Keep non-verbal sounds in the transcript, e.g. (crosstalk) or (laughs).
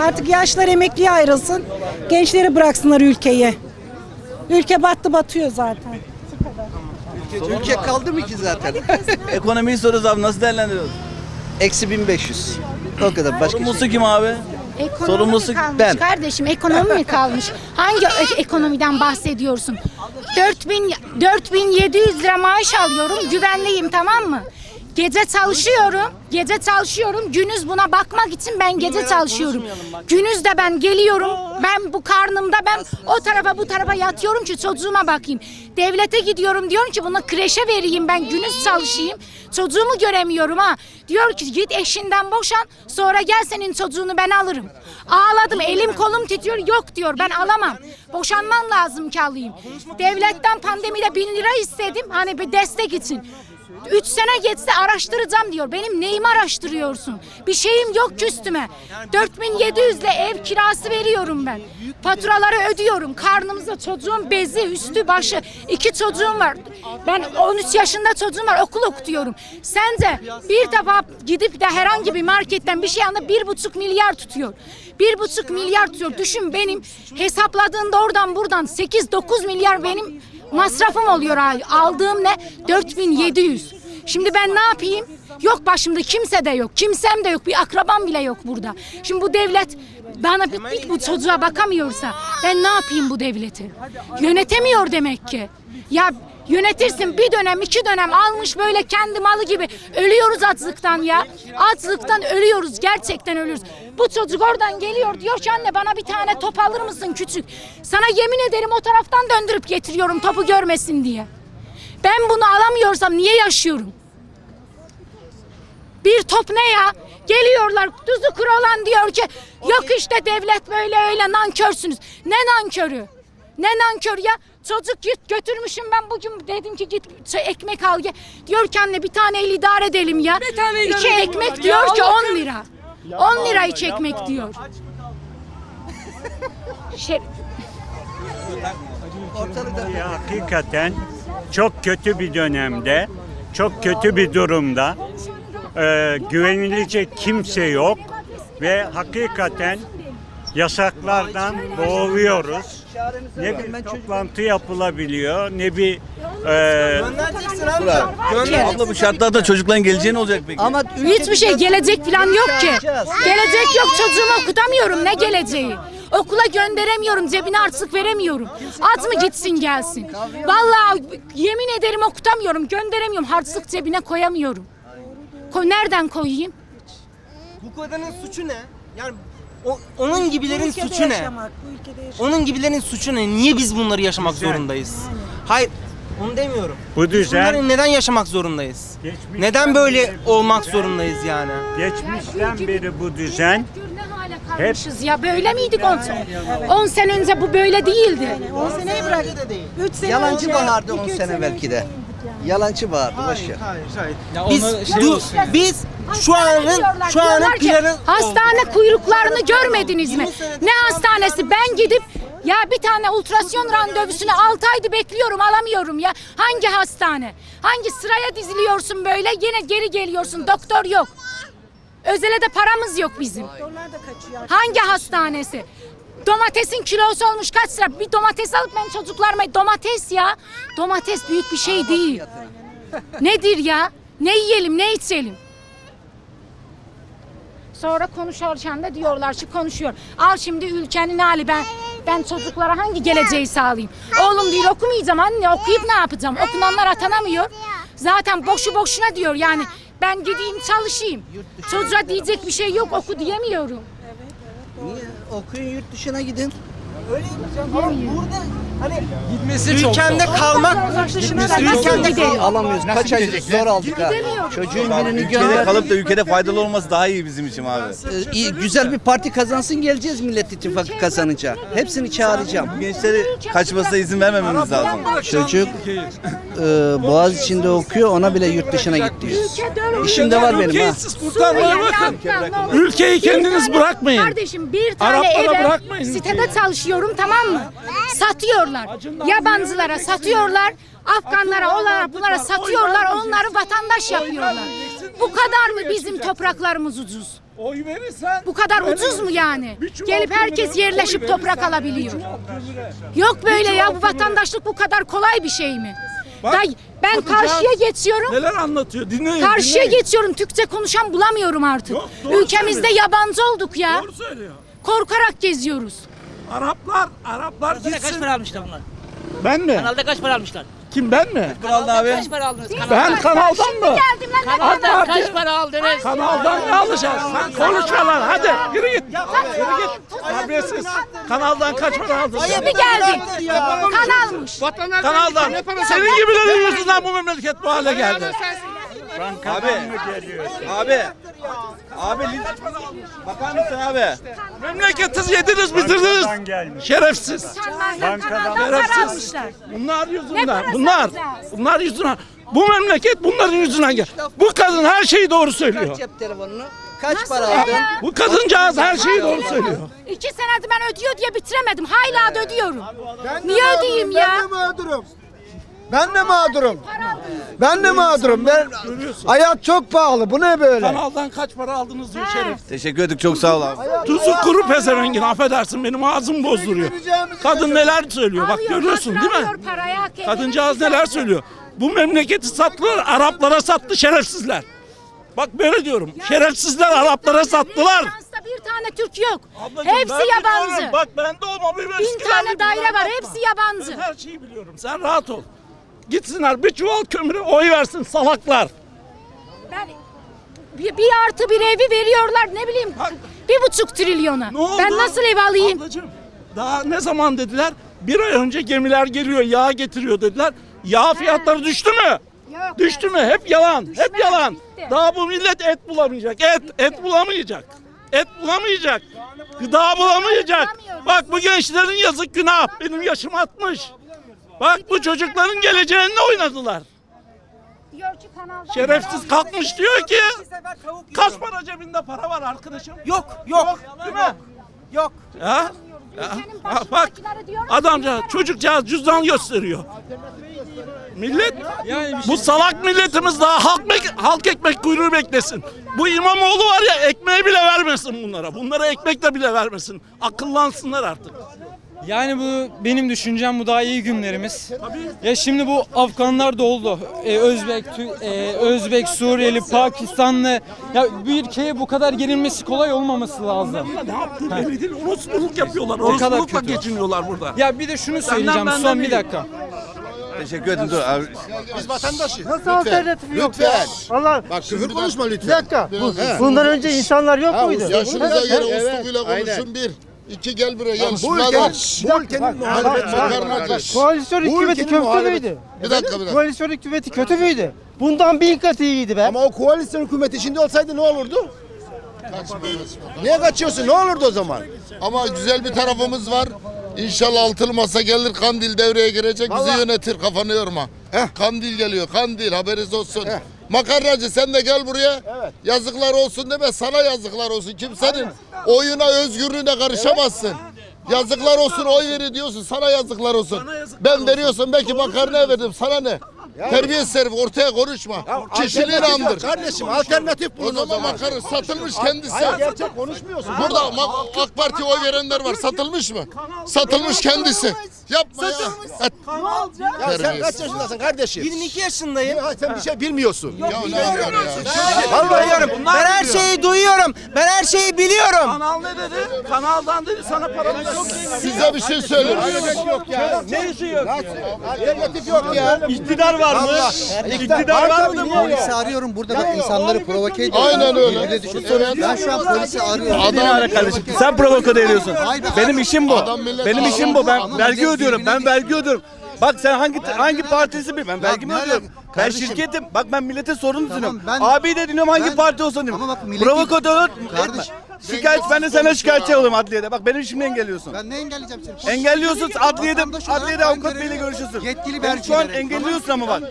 Artık yaşlar emekliye ayrılsın. Gençleri bıraksınlar ülkeyi. Ülke battı batıyor zaten. Ülke kaldı mı ki zaten? Ekonomiyi soruyoruz abi nasıl değerlendiriyoruz? Eksi 1500. O kadar başka Sorumlusu şey. kim abi? Ekonomi Sorumlusu mi kalmış ben. kardeşim? Ekonomi mi kalmış? Hangi ö- ekonomiden bahsediyorsun? 4000 4700 lira maaş alıyorum. Güvenliyim tamam mı? Gece çalışıyorum. Gece çalışıyorum. Günüz buna bakmak için ben gece çalışıyorum. Günüz de ben geliyorum. Ben bu karnımda ben o tarafa bu tarafa yatıyorum ki çocuğuma bakayım. Devlete gidiyorum diyorum ki bunu kreşe vereyim ben günüz çalışayım. Çocuğumu göremiyorum ha. Diyor ki git eşinden boşan sonra gel senin çocuğunu ben alırım. Ağladım elim kolum titriyor yok diyor ben alamam. Boşanman lazım ki alayım. Devletten pandemide bin lira istedim hani bir destek için. Üç sene geçse araştıracağım diyor. Benim neyimi araştırıyorsun? Bir şeyim yok ki üstüme. 4700 ile ev kirası veriyorum ben. Faturaları ödüyorum. Karnımızda çocuğum bezi, üstü başı. iki çocuğum var. Ben 13 yaşında çocuğum var. Okul okutuyorum. Sence bir defa gidip de herhangi bir marketten bir şey anda bir buçuk milyar tutuyor. Bir buçuk milyar tutuyor. Düşün benim hesapladığında oradan buradan 8-9 milyar benim masrafım oluyor ay. Aldığım ne? 4700. Şimdi ben ne yapayım? Yok başımda kimse de yok. Kimsem de yok. Bir akrabam bile yok burada. Şimdi bu devlet bana bir, bir bu çocuğa bakamıyorsa ben ne yapayım bu devleti? Yönetemiyor demek ki. Ya yönetirsin bir dönem iki dönem almış böyle kendi malı gibi ölüyoruz açlıktan ya. Açlıktan ölüyoruz gerçekten ölüyoruz. Bu çocuk oradan geliyor diyor ki anne bana bir tane top alır mısın küçük? Sana yemin ederim o taraftan döndürüp getiriyorum topu görmesin diye. Ben bunu alamıyorsam niye yaşıyorum? Bir top ne ya? Geliyorlar tuzu kuru olan diyor ki yok işte devlet böyle öyle nankörsünüz. Ne nankörü? Ne nankör ya? Çocuk git götürmüşüm ben bugün dedim ki git şey, ekmek al gel. Diyor ki anne bir tane el idare edelim ya. İki ekmek diyor ki 10 lira. 10 lira iki ekmek diyor. (laughs) Şey, Ya hakikaten çok kötü bir dönemde, çok kötü bir durumda. Ee, güvenilecek kimse yok ve hakikaten yasaklardan boğuluyoruz. Ne bir toplantı yapılabiliyor, ne bir e, Abla bu şartlarda çocukların geleceği ne olacak peki? Ama Hiçbir şey gelecek falan yok ki. Gelecek yok çocuğumu okutamıyorum ne geleceği. Okula gönderemiyorum cebine harçlık veremiyorum. Az mı gitsin gelsin. Vallahi yemin ederim okutamıyorum gönderemiyorum harçlık cebine koyamıyorum. Ko nereden koyayım? Bu kadının suçu ne? Yani o- onun gibilerin ülkede suçu ne? yaşamak, bu ülkede yaşamak. Onun gibilerin suçu ne? Niye biz bunları yaşamak zorundayız? Hayır, onu demiyorum. bu düzen bunları neden yaşamak zorundayız? Geçmişten Neden böyle beri- olmak zorundayız yani? geçmişten beri bu düzen Hep ya böyle miydik 10 sene? 10 sene önce bu böyle değildi. 10 seneyi bırak. 3 sene Yalancı önce, bahardı 10 iki, üç sene belki de. Yalancı bahardı boş ver. Hayır, hayır. Ya Biz, şey du- olsun. biz şu anın şu anın planı hastane kuyruklarını görmediniz mi? 20 senedir Ne hastanesi? Ben gidip ya bir tane ultrason randevusunu 6 aydır bekliyorum alamıyorum ya. Hangi hastane? Hangi sıraya diziliyorsun böyle yine geri geliyorsun doktor yok. Özele de paramız yok bizim. Doktorlar da kaçıyor. Hangi hastanesi? Domatesin kilosu olmuş kaç lira? Bir domates alıp ben çocuklarıma domates ya. Domates büyük bir şey değil. (laughs) Nedir ya? Ne yiyelim, ne içelim? Sonra konuşurken de diyorlar ki konuşuyor. Al şimdi ülkenin hali ben ben çocuklara hangi geleceği sağlayayım? Oğlum diyor okumayacağım anne okuyup ne yapacağım? Okunanlar atanamıyor. Zaten boşu boşuna diyor yani ben gideyim çalışayım. Çocuğa diyecek bir şey yok oku diyemiyorum. Niye? Okuyun yurt dışına gidin. burada hani ülkemde kalmak Nasıl gidelim? Alamıyoruz. Kaç aydır zor aldık ha. Çocuğun birini Ülkede gönder. kalıp da ülkede faydalı olması daha iyi bizim için abi. Ee, iyi, güzel bir parti kazansın geleceğiz Millet İttifakı kazanınca. Hepsini çağıracağım. Gençleri kaçmasına izin vermememiz lazım. Çocuk e, Boğaz içinde okuyor ona bile yurt dışına git diyor. İşim de var benim ha. Ülkeyi kendiniz bırakmayın. Kardeşim bir tane Araplara bırakmayın sitede çalışıyorum tamam mı? Satıyorlar. Yabancılara satıyorlar. Afganlara, onlara, bunlara satıyorlar. Onları vatandaş yapıyorlar. Bu kadar mı bizim topraklarımız ucuz? Oy verirsen Bu kadar ucuz mu yani? Gelip herkes yerleşip toprak alabiliyor. Yok böyle ya bu vatandaşlık bu kadar kolay bir şey mi? Bak, Day- ben karşıya geçiyorum. Neler anlatıyor? Dinleyin. Karşıya dinleyin. geçiyorum. Türkçe konuşan bulamıyorum artık. Yok, doğru Ülkemizde söylüyor. yabancı olduk ya. Doğru söylüyor. Korkarak geziyoruz. Araplar, Araplar Kanalda kaç gitsin. para almışlar bunlar? Ben mi? Kanalda kaç para almışlar? Kim ben mi? Kanalda abi. kaç para aldınız? Kanalda? Ben kanaldan mı? Geldim. Kanalda kaç para aldınız? Kanaldan ne alacağız? Sen konuşma lan hadi yürü git. Yürü git. Terbiyesiz. Kanaldan kaç para aldın? Şimdi geldim. Kan almış. Kanaldan. Senin gibilerin yüzünden bu memleket bu hale geldi. Abi. Abi lin- bakar mısın abi? Memleketi yediniz bitirdiniz. Bankadan gelmiş. Şerefsiz. Bankadan para Şerefsiz. almışlar. Bunlar yüzünden. parası Bunlar. alacağız? Bunlar yüzünden. Bu memleket bunların yüzünden gel. Bu kadın her şeyi doğru söylüyor. Kaç cep telefonunu? Kaç Nasıl para ya? aldın? Bu kadıncağız her şeyi doğru söylüyor. İki senedir ben ödüyor diye bitiremedim. Hala da ödüyorum. Niye ödeyeyim ya? Ben de mağdurum. Ben de mağdurum. Ben de mağdurum. Ben hayat çok pahalı. Bu ne böyle? Kanaldan kaç para aldınız diyor şerefsiz. Teşekkür ederim çok sağ ol abi. Tuzu kuru pezevengin affedersin benim ağzım bozduruyor. Kadın neler söylüyor bak görüyorsun değil mi? Kadıncağız neler söylüyor. Bu memleketi sattılar Araplara sattı şerefsizler. Bak böyle diyorum. Şerefsizler Araplara sattılar. Fransa'da bir tane Türk yok. Ablacığım, Hepsi ben yabancı. biliyorum. Bak bende olma bir Bin tane daire var. Hepsi yabancı. Ben her şeyi biliyorum. Sen rahat ol. Gitsinler bir çuval kömürü oy versin salaklar. Ben bir, bir artı bir evi veriyorlar ne bileyim Bak. bir buçuk trilyona. Ne oldu? Ben nasıl ev alayım? Ablacığım daha ne zaman dediler? Bir ay önce gemiler geliyor yağ getiriyor dediler. Yağ fiyatları düştü mü? Yok. Düştü mü? Hep yalan. Hep Düşmedi, yalan. gitti. Daha bu millet et bulamayacak. Et, et bulamayacak. Et bulamayacak. Gıda bulamayacak. Bak bu gençlerin yazık günah. Benim yaşım 60. Bak bu çocukların geleceğini oynadılar. Diyor ki kanaldan Şerefsiz kalkmış diyor ki kaç para cebinde para var arkadaşım? Yok, yok. Değil mi? Yok. Ya? Ha, bak diyorum ki adamca çocukcağız cüzdan gösteriyor. Millet bu salak milletimiz daha halk, halk ekmek kuyruğu beklesin. Bu İmamoğlu var ya ekmeği bile vermesin bunlara. Bunlara ekmek de bile vermesin. Akıllansınlar artık. Yani bu benim düşüncem bu daha iyi günlerimiz. Ya şimdi bu Afganlar da oldu. Ee, Özbek, Tü- e, Özbek, Suriyeli, Pakistanlı. Ya bir ülkeye bu kadar gelinmesi kolay olmaması lazım. Ne yaptığı belli değil. Orospuluk yapıyorlar. kadar Orospulukla kötü. geçiniyorlar burada. Ya bir de şunu söyleyeceğim benden son bir iyi. dakika. Teşekkür ederim dur abi. Nasıl alternatifi yok ya? Allah Bak küfür konuşma bir lütfen. dakika. Bu, He. bundan önce insanlar yok muydu? Yaşınıza göre Evet, uslubuyla konuşun bir. İki gel buraya gel. Bu Şunlar ülke, var. bu ülkenin Muhalefet makarnacı. Koalisyon hükümeti ülkenin kötü müydü? Bir dakika bir dakika. Koalisyon hükümeti kötü müydü? Bundan bin kat iyiydi be. Ama o koalisyon hükümeti şimdi olsaydı ne olurdu? Niye kaçıyorsun? Ne olurdu o zaman? Ama güzel bir tarafımız var. İnşallah altılı masa gelir Kandil devreye girecek bizi Vallahi- yönetir kafanı yorma. Kandil geliyor Kandil haberiniz olsun. Makarnacı sen de gel buraya. Yazıklar olsun deme sana yazıklar olsun. Kimsenin oyuna özgürlüğüne karışamazsın. Yazıklar olsun oy veri diyorsun sana yazıklar olsun. Ben veriyorsun belki makarnaya verdim sana ne? Terbiyesiz herif ortaya konuşma. Kişiliğini andır. Kardeşim alternatif O zaman makarna satılmış kendisi. gerçek konuşmuyorsun. Burada Ma- AK Parti'ye oy verenler var. Satılmış mı? Satılmış kendisi. Yapma ya. Et. Ya sen kaç yaşındasın kardeşim? 22 yaşındayım. Ya sen bir şey bilmiyorsun. Ya ne diyorsun ya? Vallahi Duyuyorum. Ben her şeyi duyuyorum. Ben her şeyi biliyorum. Kanal ne dedi? Kanaldan dedi sana paramız yok. Size bir şey söyleyeyim. yok ya. Ne işi yok? Alternatif yok ya. İktidar var mı? İktidar var mı? Polisi arıyorum burada bak insanları provoke ediyor. Aynen öyle. Ben şu an polisi arıyorum. Adam kardeşim. Sen provoke ediyorsun. Benim işim bu. Benim işim bu. Ben vergi ödüyorum. Ben vergi ödüyorum. Bak sen hangi hangi partisi bil? Ben vergimi ödüyorum. Ben Kardeşim. şirketim. Bak ben millete sorun dinliyorum. ben- Abi de dinliyorum hangi ben- parti olsun diyorum. Ama bak Provokatör etme. Şikayet ben de sana şikayetçi olayım adliyede. Bak benim işimi engelliyorsun. Ben ne engelleyeceğim seni? Engelliyorsun adliyede adliyede avukat beyle görüşürsün. Yetkili Beni şu an engelliyorsun ama bak.